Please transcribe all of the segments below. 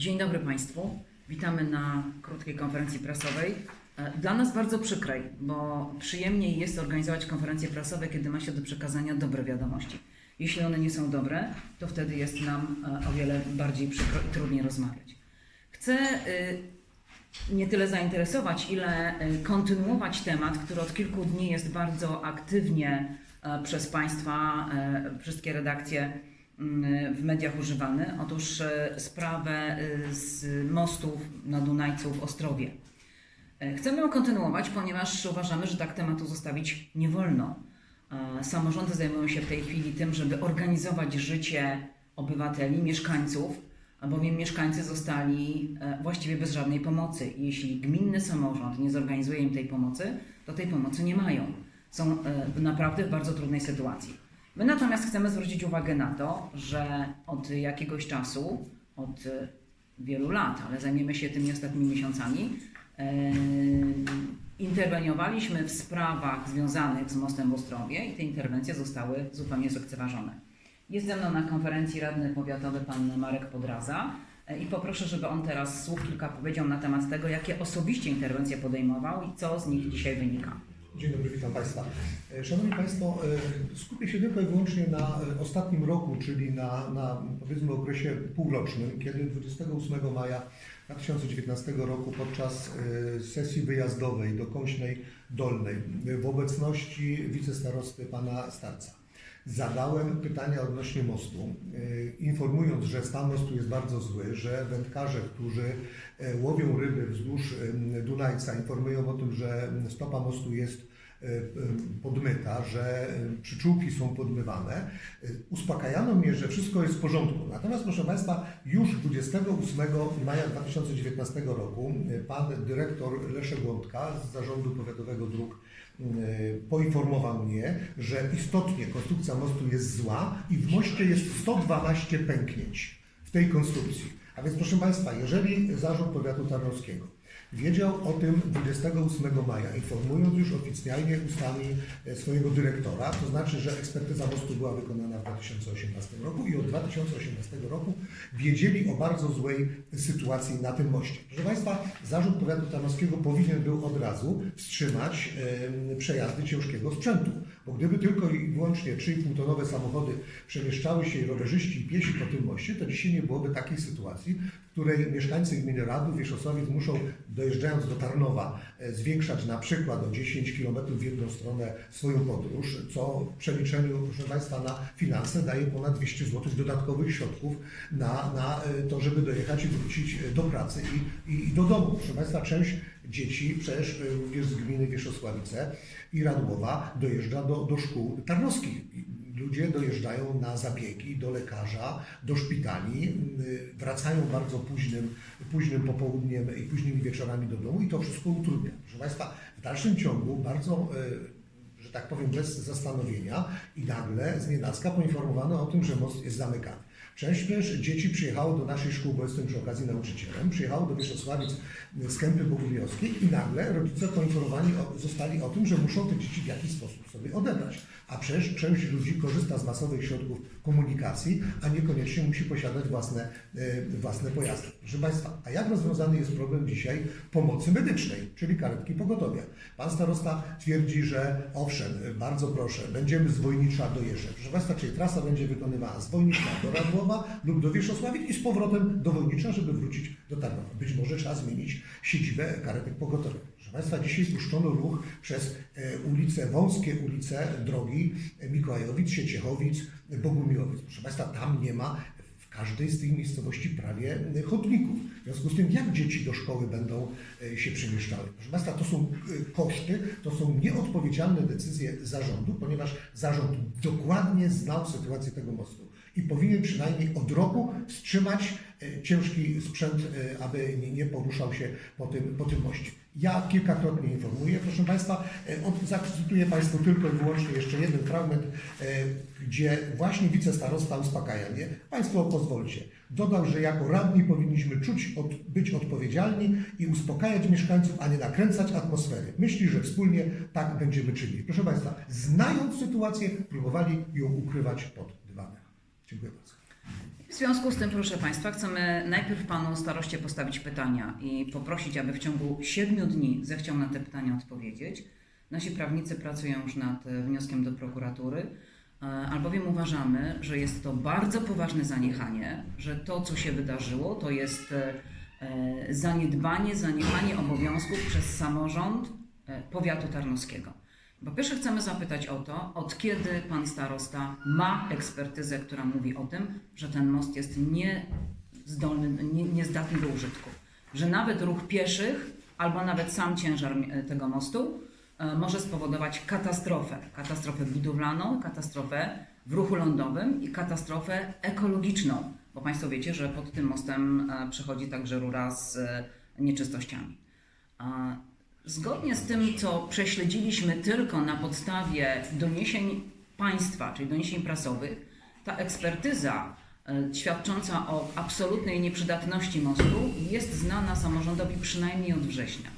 Dzień dobry Państwu. Witamy na krótkiej konferencji prasowej. E, Dla nas bardzo przykrej, bo przyjemniej jest organizować konferencje prasowe, kiedy ma się do przekazania dobre wiadomości. Jeśli one nie są dobre, to wtedy jest nam e, o wiele bardziej przykro i trudniej rozmawiać. Chcę y, nie tyle zainteresować, ile kontynuować temat, który od kilku dni jest bardzo aktywnie e, przez Państwa, e, wszystkie redakcje w mediach używany. Otóż e, sprawę y, z mostów na Dunajcu w Ostrowie. E, Chcemy ją kontynuować, ponieważ uważamy, że tak tematu zostawić nie wolno. E, Samorządy zajmują się w tej chwili tym, żeby organizować życie obywateli, mieszkańców, albowiem mieszkańcy zostali e, właściwie bez żadnej pomocy. Jeśli gminny samorząd nie zorganizuje im tej pomocy, to tej pomocy nie mają. Są e, naprawdę w bardzo trudnej sytuacji. My natomiast chcemy zwrócić uwagę na to, że od jakiegoś czasu, od wielu lat, ale zajmiemy się tymi ostatnimi miesiącami, interweniowaliśmy w sprawach związanych z mostem w Ostrowie i te interwencje zostały zupełnie zlekceważone. Jest ze mną na konferencji radny powiatowy pan Marek Podraza e, i poproszę, żeby on teraz słów kilka powiedział na temat tego, jakie osobiście interwencje podejmował i co z nich dzisiaj wynika. Dzień dobry, witam Państwa. E, Szanowni Państwo, e, skupię się tylko i wyłącznie na e, ostatnim roku, czyli na, na powiedzmy okresie półrocznym, kiedy 28 maja 2019 roku podczas sesji wyjazdowej do Kąśnej Dolnej w obecności wicestarosty pana Starca zadałem pytania odnośnie mostu, e, informując, że stan mostu jest bardzo zły, że wędkarze, którzy e, łowią ryby wzdłuż Dunajca, informują o tym, że stopa mostu jest podmyta, że e, przyczółki są podmywane. E, Uspokajano mnie, że wszystko jest w porządku. Natomiast, proszę Państwa, już 28 maja 2019 roku e, pan dyrektor Leszek Łądka z Zarządu Powiatowego Dróg e, poinformował mnie, że istotnie konstrukcja mostu jest zła i w moście jest 112 pęknięć w tej konstrukcji. A więc proszę Państwa, jeżeli Zarząd Powiatu Tarnowskiego wiedział o tym 28 maja, informując już oficjalnie ustami e, swojego dyrektora, to znaczy, że ekspertyza mostu była wykonana w 2018 roku i od 2018 roku wiedzieli o bardzo złej sytuacji na tym moście. Proszę Państwa, Zarząd Powiatu Tarnowskiego powinien był od razu wstrzymać przejazdy ciężkiego sprzętu, bo gdyby tylko i wyłącznie 3,5 tonowe samochody przemieszczały się i rowerzyści i piesi po tym moście, to dzisiaj nie byłoby takiej sytuacji, w której mieszkańcy gminy Radów, Wierzchosławiec muszą dojeżdżając do Tarnowa e, zwiększać na przykład o 10 km w jedną stronę swoją podróż, co w przeliczeniu, proszę Państwa, na finanse daje ponad 200 zł dodatkowych środków na, na e, to, żeby dojechać i wrócić e, do pracy i, i, i do domu. Proszę Państwa, część dzieci, przecież e, również z gminy Wierzchosławice i Radłowa dojeżdża do, do szkół tarnowskich. Ludzie dojeżdżają na zabiegi do lekarza, do szpitali, y, wracają bardzo późnym, późnym popołudniem i późnymi wieczorami do domu i to wszystko utrudnia. Proszę Państwa, w dalszym ciągu bardzo, y, że tak powiem, bez zastanowienia i nagle z nienacka poinformowano o tym, że most jest zamykany. Część dzieci przyjechało do naszej szkół, bo jestem przy okazji nauczycielem, przyjechało do Wierzchosławic z Kępy Bogumiłowskiej i nagle rodzice poinformowani zostali o tym, że muszą te dzieci w jakiś sposób sobie odebrać. A przecież część ludzi korzysta z masowych środków komunikacji, a niekoniecznie musi posiadać własne, e, własne pojazdy. Proszę Państwa, a jak rozwiązany jest problem dzisiaj pomocy medycznej, czyli karetki pogotowia? Pan starosta twierdzi, że owszem, bardzo proszę, będziemy z Wojnicza dojeżdżać. Proszę Państwa, czyli trasa będzie wykonywana z Wojnicza do Radłowa lub do Wierzchosławic i z powrotem do Wojnicza, żeby wrócić do Tarnowa. Być może trzeba zmienić siedzibę karetek pogotowia. Proszę Państwa, dzisiaj puszczono ruch przez e, ulice, wąskie ulice drogi e, Mikołajowic, Sieciechowic, Bogumiłowic. Proszę Państwa, tam nie ma każdej z tych miejscowości prawie e, chodników. W związku z tym, jak dzieci do szkoły będą e, się przemieszczały? Proszę Państwa, to są e, koszty, to są nieodpowiedzialne decyzje zarządu, ponieważ zarząd dokładnie znał sytuację tego mostu i powinien przynajmniej od roku wstrzymać ciężki sprzęt, aby nie poruszał się po tym, po tym moście. Ja kilkakrotnie informuję, proszę Państwa, e, zacytuję Państwu tylko i wyłącznie jeszcze jeden fragment, e, gdzie właśnie wicestarosta uspokaja mnie. Państwo pozwólcie. Dodał, że jako radni powinniśmy czuć, być odpowiedzialni i uspokajać mieszkańców, a nie nakręcać atmosfery. Myśli, że wspólnie tak będziemy czynili. Proszę Państwa, znając sytuację, próbowali ją ukrywać pod dywanem. Dziękuję bardzo. W związku z tym, proszę Państwa, chcemy najpierw Panu staroście postawić pytania i poprosić, aby w ciągu siedmiu dni zechciał na te pytania odpowiedzieć. Nasi prawnicy pracują już nad e, wnioskiem do prokuratury, e, albowiem uważamy, że jest to bardzo poważne zaniechanie, że to, co się wydarzyło, to jest e, zaniedbanie, zaniechanie obowiązków przez samorząd powiatu tarnowskiego. Po pierwsze chcemy zapytać o to, od kiedy pan starosta ma ekspertyzę, która mówi o tym, że ten most jest niezdolny, nie, niezdatny do użytku. Że nawet ruch pieszych albo nawet sam ciężar e, tego mostu e, może spowodować katastrofę. Katastrofę budowlaną, katastrofę w ruchu lądowym i katastrofę ekologiczną. Bo Państwo wiecie, że pod tym mostem e, przechodzi także rura z nieczystościami. Zgodnie z tym, co prześledziliśmy tylko na podstawie doniesień państwa, czyli doniesień prasowych, ta ekspertyza e, świadcząca o absolutnej nieprzydatności mostu jest znana samorządowi przynajmniej od września.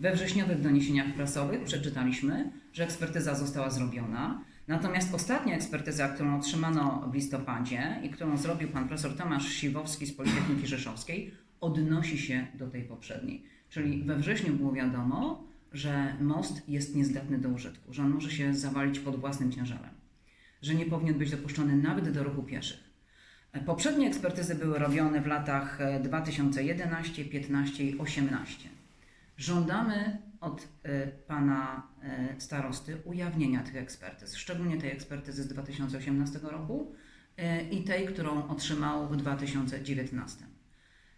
We wrześniowych doniesieniach prasowych przeczytaliśmy, że ekspertyza została zrobiona, natomiast ostatnia ekspertyza, którą otrzymano w listopadzie i którą zrobił pan profesor Tomasz Siwowski z Politechniki Rzeszowskiej, odnosi się do tej poprzedniej. Czyli we wrześniu było wiadomo, że most jest niezdatny do użytku, że on może się zawalić pod własnym ciężarem, że nie powinien być dopuszczony nawet do ruchu pieszych. E, Poprzednie ekspertyzy były robione w latach e, 2011, 15 i 18. Żądamy od e, pana e, starosty ujawnienia tych ekspertyz, szczególnie tej ekspertyzy z 2018 roku e, i tej, którą otrzymał w 2019.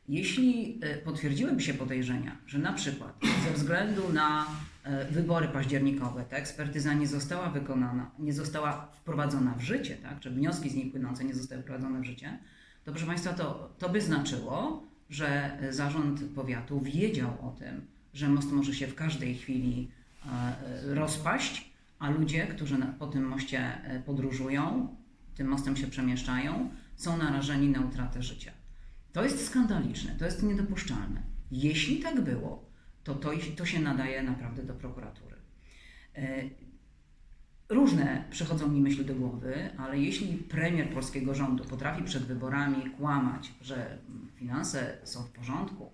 Jeśli e, potwierdziłyby się podejrzenia, że na przykład ze względu na e, wybory październikowe ta ekspertyza nie została wykonana, nie została wprowadzona w życie, tak, czy wnioski z niej płynące nie zostały wprowadzone w życie, to proszę Państwa, to, to by znaczyło, że e, zarząd powiatu wiedział o tym, że most może się w każdej chwili rozpaść, a ludzie, którzy po tym moście podróżują, tym mostem się przemieszczają, są narażeni na utratę życia. To jest skandaliczne, to jest niedopuszczalne. Jeśli tak było, to to, to się nadaje naprawdę do prokuratury. E, Różne przychodzą mi myśli do głowy, ale jeśli premier polskiego rządu potrafi przed wyborami kłamać, że finanse są w porządku,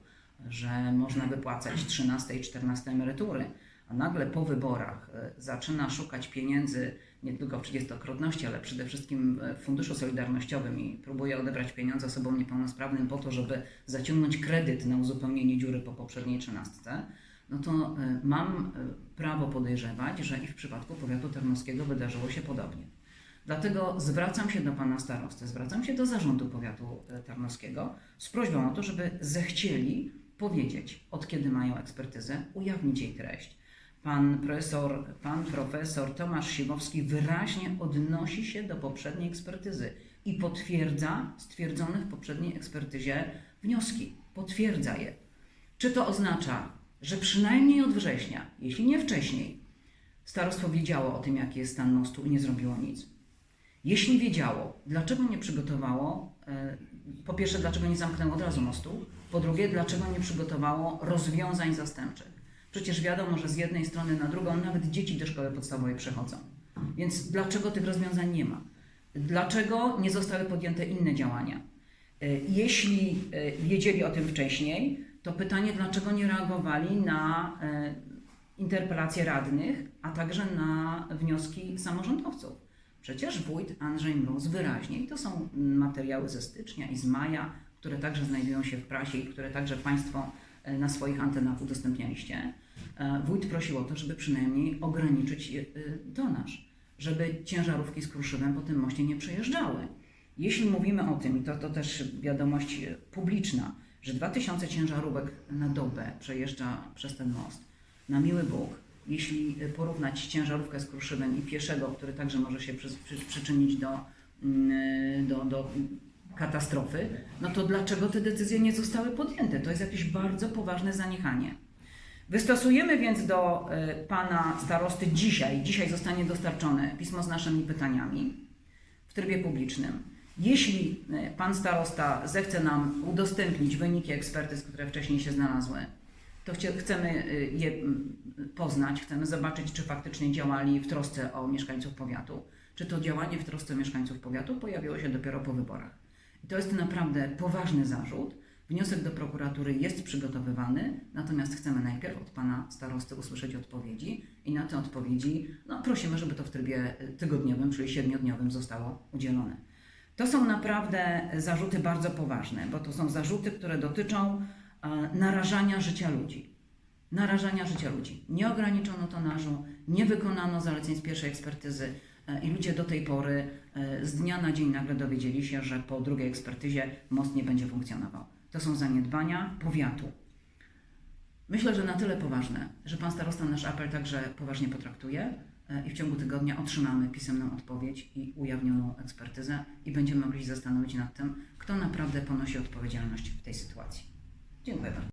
że można wypłacać 13 i 14 emerytury, a nagle po wyborach e, zaczyna szukać pieniędzy nie tylko w 30-krotności, ale przede wszystkim w Funduszu Solidarnościowym i próbuje odebrać pieniądze osobom niepełnosprawnym po to, żeby zaciągnąć kredyt na uzupełnienie dziury po poprzedniej trzynastce, no to e, mam e, prawo podejrzewać, że i w przypadku powiatu tarnowskiego wydarzyło się podobnie. Dlatego zwracam się do pana starosty, zwracam się do zarządu powiatu e, tarnowskiego z prośbą o to, żeby zechcieli powiedzieć, od kiedy mają ekspertyzę, ujawnić jej treść. Pan profesor, pan profesor Tomasz Siwowski wyraźnie odnosi się do poprzedniej ekspertyzy i potwierdza stwierdzone w poprzedniej ekspertyzie wnioski. Potwierdza je. Czy to oznacza, że przynajmniej od września, jeśli nie wcześniej, starostwo wiedziało o tym, jaki jest stan mostu i nie zrobiło nic? Jeśli wiedziało, dlaczego nie przygotowało, e, po pierwsze, dlaczego nie zamknęło od razu mostu, po drugie, dlaczego nie przygotowało rozwiązań zastępczych? Przecież wiadomo, że z jednej strony na drugą nawet dzieci do szkoły podstawowej przechodzą. Więc dlaczego tych rozwiązań nie ma? Dlaczego nie zostały podjęte inne działania? E, Jeśli e, wiedzieli o tym wcześniej, to pytanie, dlaczego nie reagowali na e, interpelacje radnych, a także na wnioski samorządowców. Przecież wójt Andrzej Mróz wyraźnie, i to są materiały ze stycznia i z maja, które także znajdują się w prasie i które także Państwo na swoich antenach udostępnialiście, e, wójt prosił o to, żeby przynajmniej ograniczyć e, tonaż, żeby ciężarówki z kruszywem po tym moście nie przejeżdżały. Jeśli mówimy o tym, i to, to też wiadomość e, publiczna, że 2000 ciężarówek na dobę przejeżdża przez ten most, na miły Bóg, jeśli e, porównać ciężarówkę z kruszywem i pieszego, który także może się przy, przy, przyczynić do, mm, do, do katastrofy, no to dlaczego te decyzje nie zostały podjęte? To jest jakieś bardzo poważne zaniechanie. Wystosujemy więc do e, pana starosty dzisiaj, dzisiaj zostanie dostarczone pismo z naszymi pytaniami w trybie publicznym. Jeśli e, pan starosta zechce nam udostępnić wyniki ekspertyz, które wcześniej się znalazły, to chcemy e, je poznać, chcemy zobaczyć, czy faktycznie działali w trosce o mieszkańców powiatu, czy to działanie w trosce mieszkańców powiatu pojawiło się dopiero po wyborach. To jest naprawdę poważny zarzut. Wniosek do prokuratury jest przygotowywany, natomiast chcemy najpierw od pana starosty usłyszeć odpowiedzi i na te odpowiedzi no, prosimy, żeby to w trybie y, tygodniowym, czyli siedmiodniowym zostało udzielone. To są naprawdę zarzuty bardzo poważne, bo to są zarzuty, które dotyczą e, narażania życia ludzi. Narażania życia ludzi. Nie ograniczono tonażu, nie wykonano zaleceń z pierwszej ekspertyzy i ludzie do tej pory e, z dnia na dzień nagle dowiedzieli się, że po drugiej ekspertyzie most nie będzie funkcjonował. To są zaniedbania powiatu. Myślę, że na tyle poważne, że pan starosta nasz apel także poważnie potraktuje e, i w ciągu tygodnia otrzymamy pisemną odpowiedź i ujawnioną ekspertyzę i będziemy mogli zastanowić nad tym, kto naprawdę ponosi odpowiedzialność w tej sytuacji. Dziękuję bardzo.